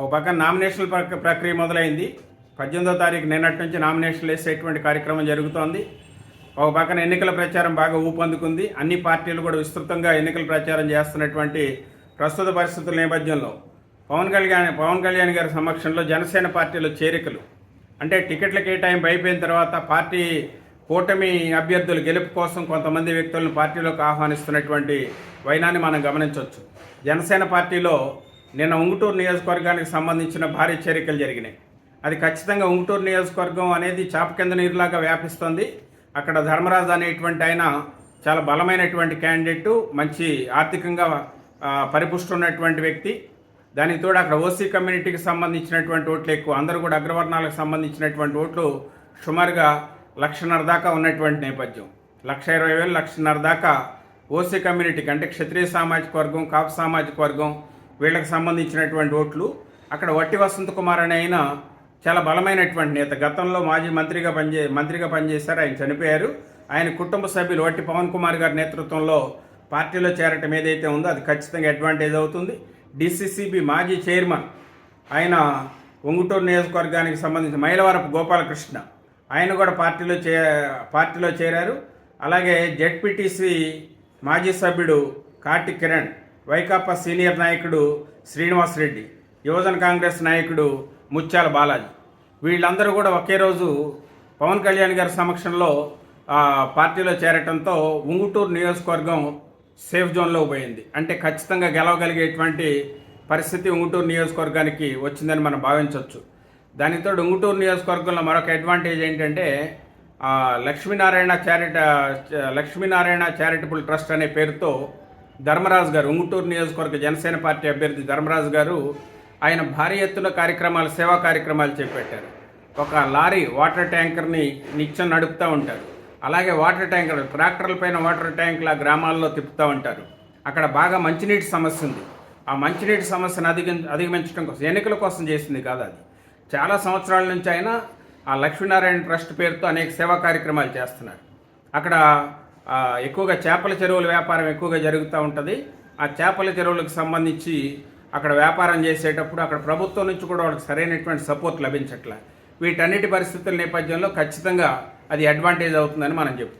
ఒక పక్కన నామినేషన్ల ప్రక్రియ మొదలైంది. పద్దెనిమిదో తారీఖు నిన్నటి నుంచి నామినేషన్లు వేసేటువంటి కార్యక్రమం జరుగుతోంది. ఒక పక్కన ఎన్నికల ప్రచారం బాగా ఊపందుకుంది. అన్ని పార్టీలు కూడా విస్తృతంగా ఎన్నికల ప్రచారం చేస్తున్నటువంటి ప్రస్తుత పరిస్థితుల నేపథ్యంలో పవన్ కళ్యాణ్ పవన్ కళ్యాణ్ గారి సమక్షంలో జనసేన పార్టీలో చేరికలు. అంటే టికెట్ల కేటాయింపు అయిపోయిన తర్వాత పార్టీ కూటమి అభ్యర్థులు గెలుపు కోసం కొంతమంది వ్యక్తులను పార్టీలోకి ఆహ్వానిస్తున్నటువంటి వైనాన్ని మనం గమనించవచ్చు. జనసేన పార్టీలో నిన్న ఉంగుటూరు నియోజకవర్గానికి సంబంధించిన భారీ చేరికలు జరిగినాయి. అది ఖచ్చితంగా ఉంగుటూరు నియోజకవర్గం అనేది చాప కింద నీరులాగా వ్యాపిస్తుంది. అక్కడ ధర్మరాజు అనేటువంటి ఆయన చాలా బలమైనటువంటి క్యాండిడేటు మంచి ఆర్థికంగా పరిపుష్టి ఉన్నటువంటి వ్యక్తి. దానికి తోడు అక్కడ ఓసీ కమ్యూనిటీకి సంబంధించినటువంటి ఓట్లు ఎక్కువ. అందరూ కూడా అగ్రవర్ణాలకు సంబంధించినటువంటి ఓట్లు సుమారుగా లక్షన్నర దాకా ఉన్నటువంటి నేపథ్యం. లక్ష ఇరవై వేలు లక్షన్నర దాకా ఓసీ కమ్యూనిటీకి అంటే క్షత్రియ సామాజిక వర్గం కాపు సామాజిక వర్గం వీళ్ళకి సంబంధించినటువంటి ఓట్లు. అక్కడ వట్టి వసంత కుమార్ అనే ఆయన చాలా బలమైనటువంటి నేత. గతంలో మాజీ మంత్రిగా పనిచే మంత్రిగా పనిచేశారు. ఆయన చనిపోయారు. ఆయన కుటుంబ సభ్యులు వట్టి పవన్ కుమార్ గారి నేతృత్వంలో పార్టీలో చేరటం ఏదైతే ఉందో అది ఖచ్చితంగా అడ్వాంటేజ్ అవుతుంది. డిసిసిబి మాజీ చైర్మన్ ఆయన ఉంగుటూరు నియోజకవర్గానికి సంబంధించిన మైలవరపు గోపాలకృష్ణ ఆయన కూడా పార్టీలో చే పార్టీలో చేరారు. అలాగే జెడ్పీటీసీ మాజీ సభ్యుడు కార్తిక్ కిరణ్ వైకాపా సీనియర్ నాయకుడు శ్రీనివాస్ రెడ్డి యువజన కాంగ్రెస్ నాయకుడు ముత్యాల బాలాజీ. వీళ్ళందరూ కూడా ఒకే రోజు పవన్ కళ్యాణ్ గారి సమక్షంలో పార్టీలో చేరటంతో ఉంగుటూరు నియోజకవర్గం సేఫ్ జోన్లో పోయింది. అంటే ఖచ్చితంగా గెలవగలిగేటువంటి పరిస్థితి ఉంగుటూరు నియోజకవర్గానికి వచ్చిందని మనం భావించవచ్చు దానితో ఉంగుటూరు నియోజకవర్గంలో మరొక అడ్వాంటేజ్ ఏంటంటే లక్ష్మీనారాయణ చారిట లక్ష్మీనారాయణ చారిటబుల్ ట్రస్ట్ అనే పేరుతో ధర్మరాజు గారు ఉంగుటూరు నియోజకవర్గ జనసేన పార్టీ అభ్యర్థి ధర్మరాజు గారు ఆయన భారీ ఎత్తున కార్యక్రమాలు సేవా కార్యక్రమాలు చేపట్టారు. ఒక లారీ వాటర్ ట్యాంకర్ని నిత్యం నడుపుతూ ఉంటారు. అలాగే వాటర్ ట్యాంకర్ ట్రాక్టర్ల పైన వాటర్ ట్యాంకులు ఆ గ్రామాల్లో తిప్పుతూ ఉంటారు. అక్కడ బాగా మంచినీటి సమస్య ఉంది. ఆ మంచినీటి సమస్యను అధిగ అధిగమించడం కోసం ఎన్నికల కోసం చేసింది కాదు అది. చాలా సంవత్సరాల నుంచి ఆయన ఆ లక్ష్మీనారాయణ ట్రస్ట్ పేరుతో అనేక సేవా కార్యక్రమాలు చేస్తున్నారు. అక్కడ ఎక్కువగా చేపల చెరువుల వ్యాపారం ఎక్కువగా జరుగుతూ ఉంటుంది. ఆ చేపల చెరువులకు సంబంధించి అక్కడ వ్యాపారం చేసేటప్పుడు అక్కడ ప్రభుత్వం నుంచి కూడా వాళ్ళకి సరైనటువంటి సపోర్ట్ లభించట్లే. వీటన్నిటి పరిస్థితుల నేపథ్యంలో ఖచ్చితంగా అది అడ్వాంటేజ్ అవుతుందని మనం చెప్తాం